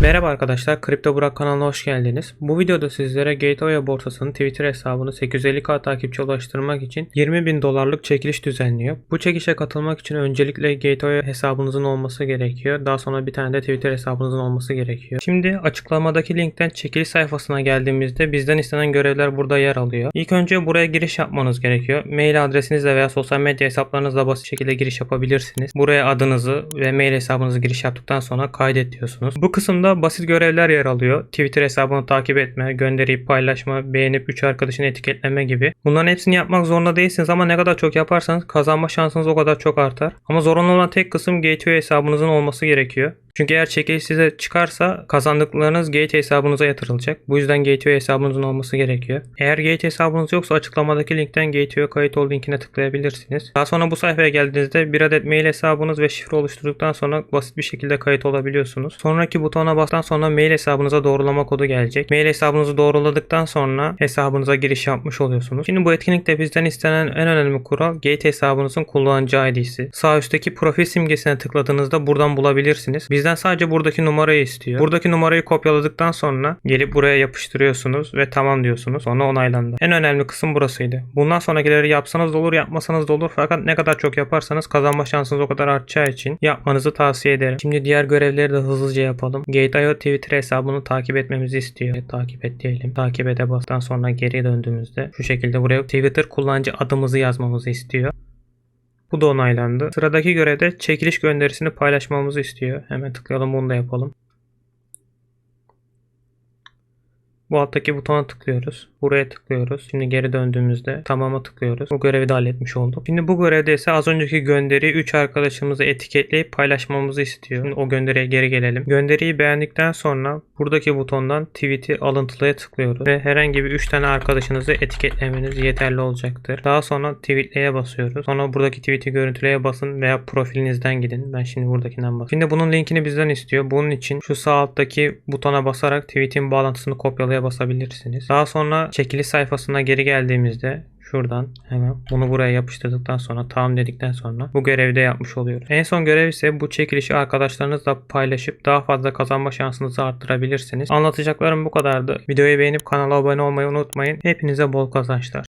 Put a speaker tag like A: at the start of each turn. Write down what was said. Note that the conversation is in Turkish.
A: Merhaba arkadaşlar, Kripto Burak kanalına hoş geldiniz. Bu videoda sizlere Gateway borsasının Twitter hesabını 850k takipçi ulaştırmak için 20 bin dolarlık çekiliş düzenliyor. Bu çekişe katılmak için öncelikle Gateway hesabınızın olması gerekiyor. Daha sonra bir tane de Twitter hesabınızın olması gerekiyor. Şimdi açıklamadaki linkten çekiliş sayfasına geldiğimizde bizden istenen görevler burada yer alıyor. İlk önce buraya giriş yapmanız gerekiyor. Mail adresinizle veya sosyal medya hesaplarınızla basit şekilde giriş yapabilirsiniz. Buraya adınızı ve mail hesabınızı giriş yaptıktan sonra kaydet diyorsunuz. Bu kısımda basit görevler yer alıyor. Twitter hesabını takip etme, gönderip paylaşma, beğenip 3 arkadaşını etiketleme gibi. Bunların hepsini yapmak zorunda değilsiniz ama ne kadar çok yaparsanız kazanma şansınız o kadar çok artar. Ama zorunlu olan tek kısım Gateway hesabınızın olması gerekiyor. Çünkü eğer çekiliş size çıkarsa kazandıklarınız Gateway hesabınıza yatırılacak. Bu yüzden Gateway hesabınızın olması gerekiyor. Eğer Gateway hesabınız yoksa açıklamadaki linkten Gateway kayıt ol linkine tıklayabilirsiniz. Daha sonra bu sayfaya geldiğinizde bir adet mail hesabınız ve şifre oluşturduktan sonra basit bir şekilde kayıt olabiliyorsunuz. Sonraki butona bastıktan sonra mail hesabınıza doğrulama kodu gelecek. Mail hesabınızı doğruladıktan sonra hesabınıza giriş yapmış oluyorsunuz. Şimdi bu etkinlikte bizden istenen en önemli kural Gate hesabınızın kullanıcı ID'si. Sağ üstteki profil simgesine tıkladığınızda buradan bulabilirsiniz. Bizden sadece buradaki numarayı istiyor. Buradaki numarayı kopyaladıktan sonra gelip buraya yapıştırıyorsunuz ve tamam diyorsunuz. Sonra onaylandı. En önemli kısım burasıydı. Bundan sonrakileri yapsanız da olur yapmasanız da olur. Fakat ne kadar çok yaparsanız kazanma şansınız o kadar artacağı için yapmanızı tavsiye ederim. Şimdi diğer görevleri de hızlıca yapalım. Gate.io Twitter hesabını takip etmemizi istiyor. Evet, takip et diyelim. Takip ede bastıktan sonra geri döndüğümüzde şu şekilde buraya Twitter kullanıcı adımızı yazmamızı istiyor. Bu da onaylandı. Sıradaki görevde çekiliş gönderisini paylaşmamızı istiyor. Hemen tıklayalım bunu da yapalım. Bu alttaki butona tıklıyoruz. Buraya tıklıyoruz. Şimdi geri döndüğümüzde tamama tıklıyoruz. Bu görevi de halletmiş olduk. Şimdi bu görevde ise az önceki gönderiyi 3 arkadaşımızı etiketleyip paylaşmamızı istiyor. Şimdi o gönderiye geri gelelim. Gönderiyi beğendikten sonra buradaki butondan tweet'i alıntılaya tıklıyoruz. Ve herhangi bir 3 tane arkadaşınızı etiketlemeniz yeterli olacaktır. Daha sonra tweetleye basıyoruz. Sonra buradaki tweet'i görüntüleye basın veya profilinizden gidin. Ben şimdi buradakinden basıyorum. Şimdi bunun linkini bizden istiyor. Bunun için şu sağ alttaki butona basarak tweet'in bağlantısını kopyalaya basabilirsiniz. Daha sonra çekiliş sayfasına geri geldiğimizde şuradan hemen bunu buraya yapıştırdıktan sonra tamam dedikten sonra bu görevi de yapmış oluyoruz. En son görev ise bu çekilişi arkadaşlarınızla paylaşıp daha fazla kazanma şansınızı arttırabilirsiniz. Anlatacaklarım bu kadardı. Videoyu beğenip kanala abone olmayı unutmayın. Hepinize bol kazançlar.